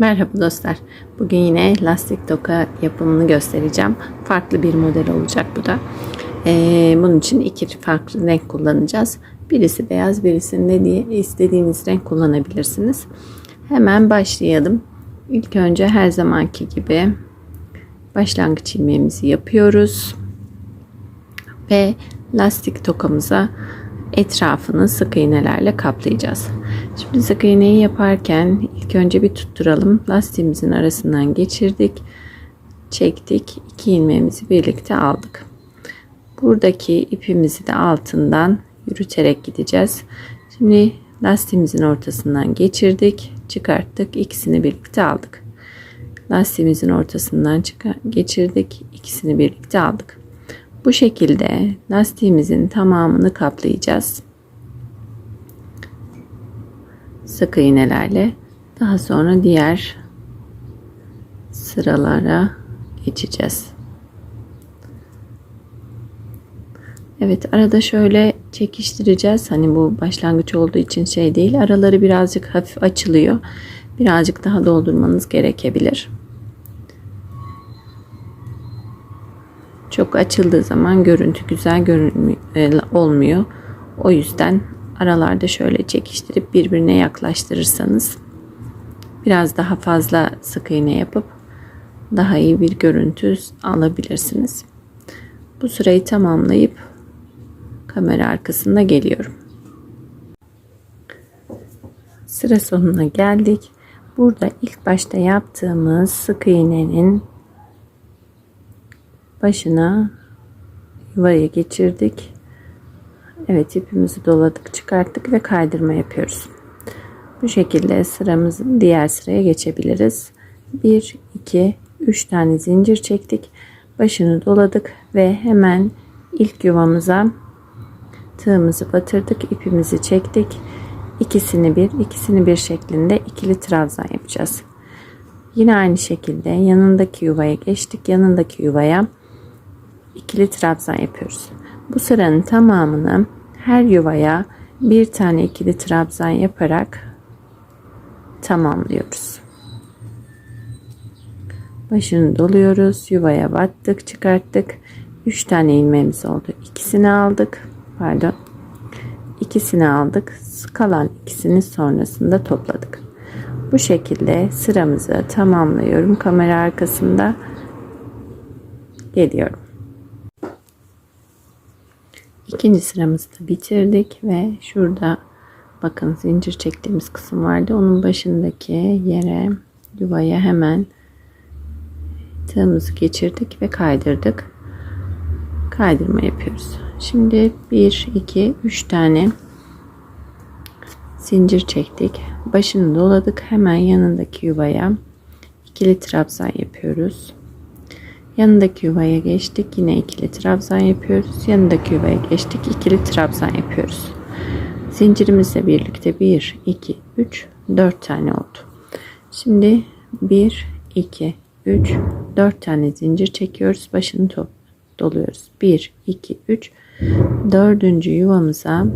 Merhaba dostlar. Bugün yine lastik toka yapımını göstereceğim. Farklı bir model olacak bu da. Ee, bunun için iki farklı renk kullanacağız. Birisi beyaz, birisinde diye istediğiniz renk kullanabilirsiniz. Hemen başlayalım. İlk önce her zamanki gibi başlangıç ilmeğimizi yapıyoruz. Ve lastik tokamıza etrafını sık iğnelerle kaplayacağız. Şimdi sık iğneyi yaparken ilk önce bir tutturalım. Lastiğimizin arasından geçirdik. Çektik. iki ilmeğimizi birlikte aldık. Buradaki ipimizi de altından yürüterek gideceğiz. Şimdi lastiğimizin ortasından geçirdik. Çıkarttık. ikisini birlikte aldık. Lastiğimizin ortasından geçirdik. ikisini birlikte aldık. Bu şekilde lastiğimizin tamamını kaplayacağız. Sık iğnelerle daha sonra diğer sıralara geçeceğiz. Evet arada şöyle çekiştireceğiz. Hani bu başlangıç olduğu için şey değil. Araları birazcık hafif açılıyor. Birazcık daha doldurmanız gerekebilir. Çok açıldığı zaman görüntü güzel görünmüyor, olmuyor. O yüzden aralarda şöyle çekiştirip birbirine yaklaştırırsanız biraz daha fazla sık iğne yapıp daha iyi bir görüntü alabilirsiniz. Bu sırayı tamamlayıp kamera arkasında geliyorum. Sıra sonuna geldik. Burada ilk başta yaptığımız sık iğnenin başına yuvaya geçirdik. Evet ipimizi doladık çıkarttık ve kaydırma yapıyoruz. Bu şekilde sıramızın diğer sıraya geçebiliriz. 1, 2, 3 tane zincir çektik. Başını doladık ve hemen ilk yuvamıza tığımızı batırdık. ipimizi çektik. İkisini bir, ikisini bir şeklinde ikili trabzan yapacağız. Yine aynı şekilde yanındaki yuvaya geçtik. Yanındaki yuvaya ikili trabzan yapıyoruz. Bu sıranın tamamını her yuvaya bir tane ikili trabzan yaparak tamamlıyoruz. Başını doluyoruz. Yuvaya battık, çıkarttık. 3 tane ilmeğimiz oldu. İkisini aldık. Pardon. İkisini aldık. Kalan ikisini sonrasında topladık. Bu şekilde sıramızı tamamlıyorum. Kamera arkasında geliyorum. İkinci sıramızı da bitirdik ve şurada bakın zincir çektiğimiz kısım vardı. Onun başındaki yere yuvaya hemen tığımızı geçirdik ve kaydırdık. Kaydırma yapıyoruz. Şimdi 1 2 3 tane zincir çektik. Başını doladık. Hemen yanındaki yuvaya ikili trabzan yapıyoruz. Yanındaki yuvaya geçtik. Yine ikili trabzan yapıyoruz. Yanındaki yuvaya geçtik. ikili trabzan yapıyoruz. Zincirimizle birlikte 1, 2, 3, 4 tane oldu. Şimdi 1, 2, 3, 4 tane zincir çekiyoruz. Başını top doluyoruz. 1, 2, 3, dördüncü yuvamıza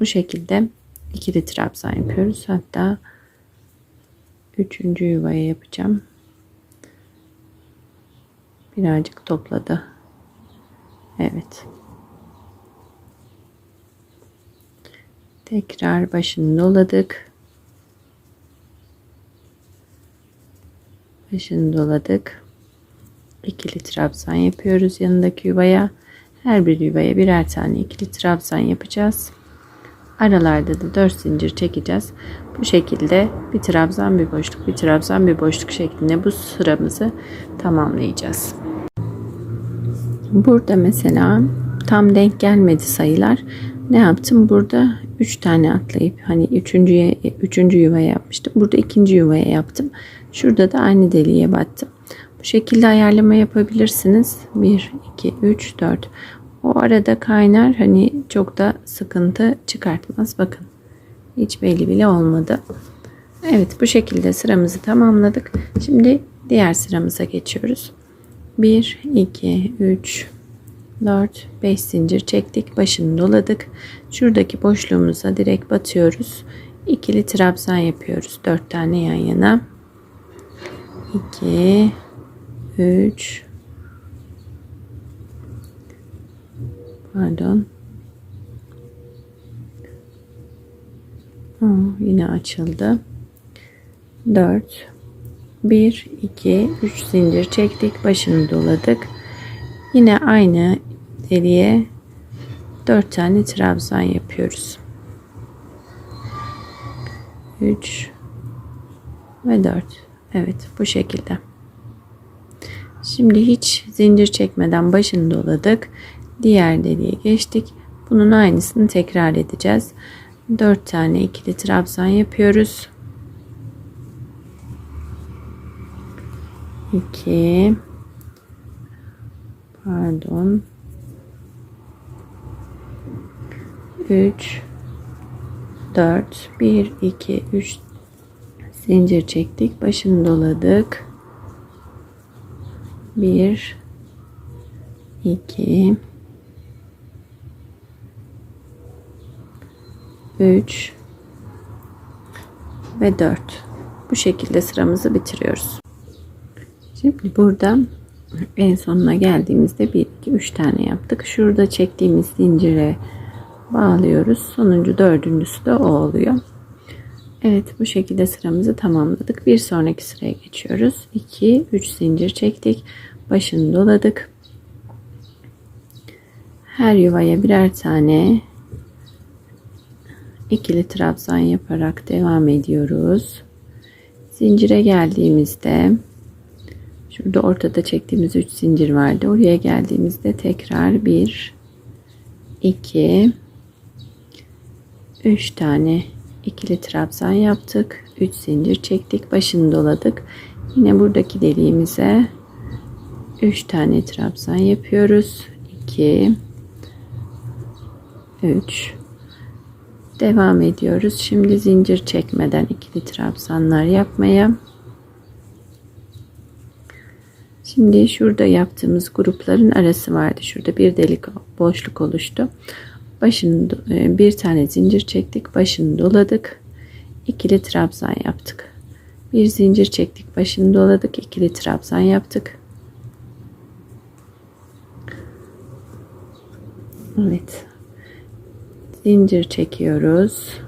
bu şekilde ikili trabzan yapıyoruz. Hatta üçüncü yuvaya yapacağım. Birazcık topladı. Evet. Tekrar başını doladık. Başını doladık. İkili trabzan yapıyoruz yanındaki yuvaya. Her bir yuvaya birer tane ikili trabzan yapacağız. Aralarda da 4 zincir çekeceğiz. Bu şekilde bir trabzan bir boşluk bir trabzan bir boşluk şeklinde bu sıramızı tamamlayacağız. Burada mesela tam denk gelmedi sayılar. Ne yaptım? Burada 3 tane atlayıp hani üçüncüye, üçüncü yuvaya yapmıştım. Burada ikinci yuvaya yaptım. Şurada da aynı deliğe battım. Bu şekilde ayarlama yapabilirsiniz. 1, 2, 3, 4. O arada kaynar hani çok da sıkıntı çıkartmaz. Bakın hiç belli bile olmadı. Evet bu şekilde sıramızı tamamladık. Şimdi diğer sıramıza geçiyoruz. 1, 2, 3, 4, 5 zincir çektik. Başını doladık. Şuradaki boşluğumuza direkt batıyoruz. ikili trabzan yapıyoruz. 4 tane yan yana. 2 3 Pardon. Aa, yine açıldı. 4 1 2 3 zincir çektik. Başını doladık. Yine aynı deliğe 4 tane trabzan yapıyoruz. 3 ve 4. Evet bu şekilde. Şimdi hiç zincir çekmeden başını doladık. Diğer deliğe geçtik. Bunun aynısını tekrar edeceğiz. 4 tane ikili trabzan yapıyoruz. 2 pardon. 3 4 1 2 3 zincir çektik. Başını doladık. 1 2 3 ve 4 bu şekilde sıramızı bitiriyoruz. Şimdi burada en sonuna geldiğimizde 1 2 3 tane yaptık. Şurada çektiğimiz zincire bağlıyoruz. Sonuncu dördüncüsü de o oluyor. Evet bu şekilde sıramızı tamamladık. Bir sonraki sıraya geçiyoruz. 2 3 zincir çektik. Başını doladık. Her yuvaya birer tane ikili trabzan yaparak devam ediyoruz. Zincire geldiğimizde şurada ortada çektiğimiz 3 zincir vardı. Oraya geldiğimizde tekrar 1 2 3 tane ikili trabzan yaptık. 3 zincir çektik. Başını doladık. Yine buradaki deliğimize 3 tane trabzan yapıyoruz. 2 3 Devam ediyoruz. Şimdi zincir çekmeden ikili trabzanlar yapmaya. Şimdi şurada yaptığımız grupların arası vardı. Şurada bir delik boşluk oluştu. Başını e, bir tane zincir çektik. Başını doladık. İkili trabzan yaptık. Bir zincir çektik. Başını doladık. ikili trabzan yaptık. Evet zincir çekiyoruz.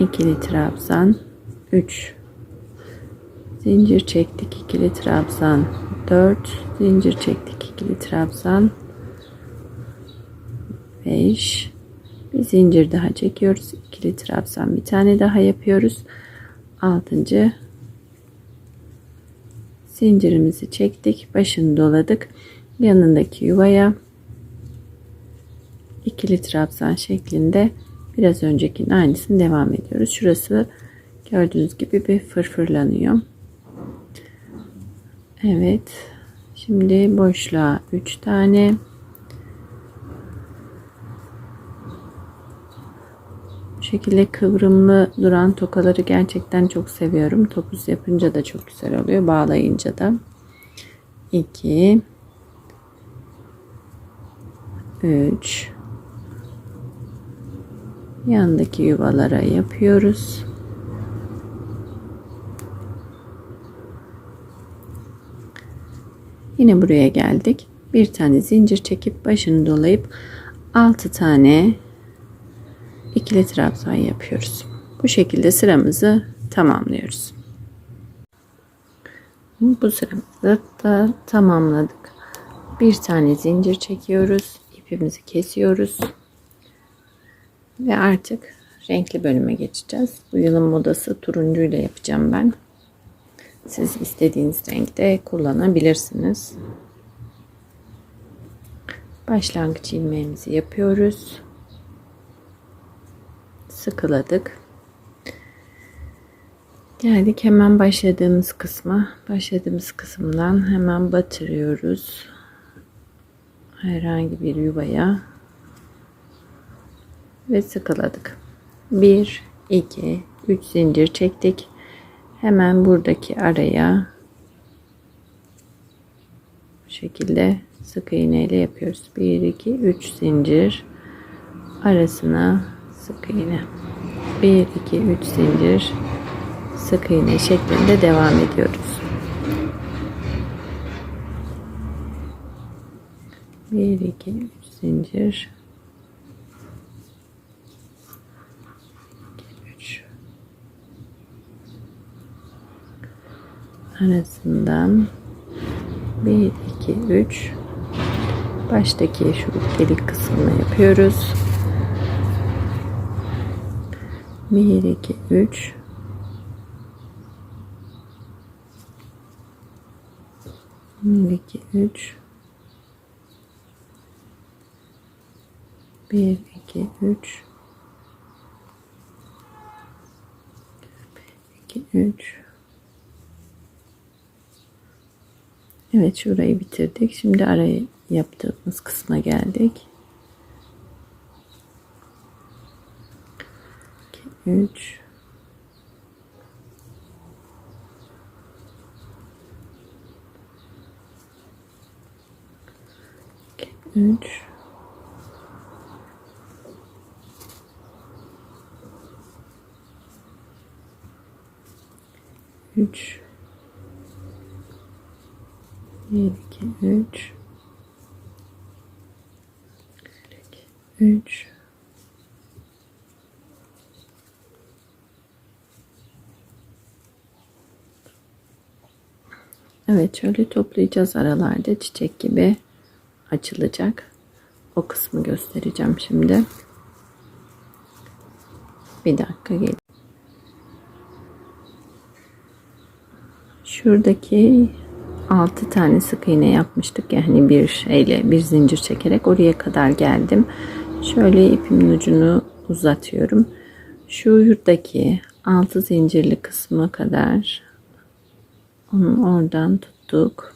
ikili trabzan 3 zincir çektik ikili trabzan 4 zincir çektik ikili trabzan 5 bir zincir daha çekiyoruz ikili trabzan bir tane daha yapıyoruz. 6. zincirimizi çektik başını doladık. Yanındaki yuvaya ikili trabzan şeklinde biraz öncekinin aynısını devam ediyoruz. Şurası gördüğünüz gibi bir fırfırlanıyor. Evet. Şimdi boşluğa 3 tane Bu şekilde kıvrımlı duran tokaları gerçekten çok seviyorum. Topuz yapınca da çok güzel oluyor. Bağlayınca da. 2 3 yandaki yuvalara yapıyoruz. Yine buraya geldik. Bir tane zincir çekip başını dolayıp 6 tane ikili trabzan yapıyoruz. Bu şekilde sıramızı tamamlıyoruz. Bu sıramızı da tamamladık. Bir tane zincir çekiyoruz. ipimizi kesiyoruz. Ve artık renkli bölüme geçeceğiz. Bu yılın modası turuncuyla yapacağım ben. Siz istediğiniz renkte kullanabilirsiniz. Başlangıç ilmeğimizi yapıyoruz. Sıkıladık. Geldik hemen başladığımız kısma. Başladığımız kısımdan hemen batırıyoruz. Herhangi bir yuvaya ve sıkıladık. 1 2 3 zincir çektik. Hemen buradaki araya bu şekilde sık iğne ile yapıyoruz. 1 2 3 zincir arasına sık iğne. 1 2 3 zincir sık iğne şeklinde devam ediyoruz. 1 2 3 zincir 3 arasından. 1 2 3 baştaki şu delik kısmını yapıyoruz. 1 2 3 1 2 3 1 2 3 2 3 Evet şurayı bitirdik. Şimdi arayı yaptığımız kısma geldik. 2 3 3 3 1 2 3 3 Evet şöyle toplayacağız aralarda çiçek gibi açılacak. O kısmı göstereceğim şimdi. Bir dakika gel. Şuradaki 6 tane sık iğne yapmıştık. Yani bir şeyle bir zincir çekerek oraya kadar geldim. Şöyle ipimin ucunu uzatıyorum. Şuradaki 6 zincirli kısma kadar onu oradan tuttuk.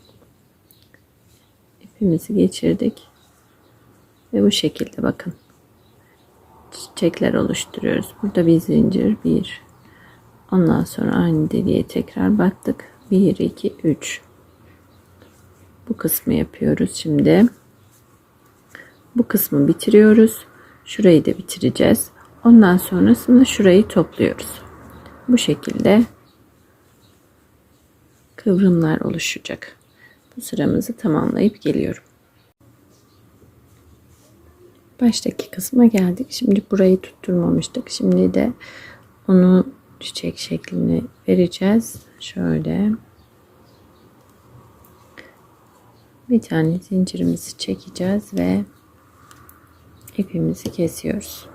İpimizi geçirdik. Ve bu şekilde bakın. Çiçekler oluşturuyoruz. Burada bir zincir bir. Ondan sonra aynı deliğe tekrar battık. 1 2 3 bu kısmı yapıyoruz şimdi. Bu kısmı bitiriyoruz. Şurayı da bitireceğiz. Ondan sonrasında şurayı topluyoruz. Bu şekilde kıvrımlar oluşacak. Bu sıramızı tamamlayıp geliyorum. Baştaki kısma geldik. Şimdi burayı tutturmamıştık. Şimdi de onu çiçek şeklini vereceğiz. Şöyle. Bir tane zincirimizi çekeceğiz ve ipimizi kesiyoruz.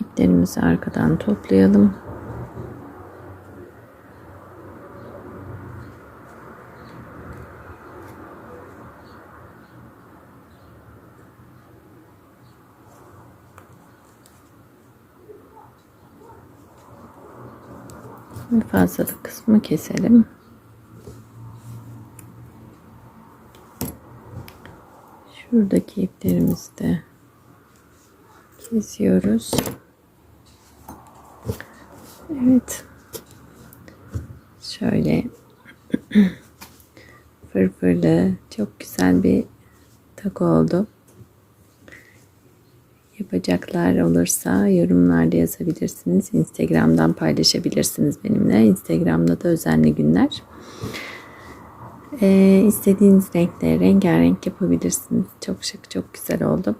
İplerimizi arkadan toplayalım. Ve fazlalık kısmı keselim. Şuradaki iplerimizi de kesiyoruz. Evet. Şöyle fırfırlı çok güzel bir tak oldu. Yapacaklar olursa yorumlarda yazabilirsiniz. Instagram'dan paylaşabilirsiniz benimle. Instagram'da da özenli günler. Ee, istediğiniz renkte rengarenk yapabilirsiniz. Çok şık, çok güzel oldu.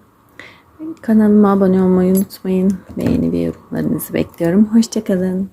Kanalıma abone olmayı unutmayın. Beğeni ve yorumlarınızı bekliyorum. Hoşçakalın.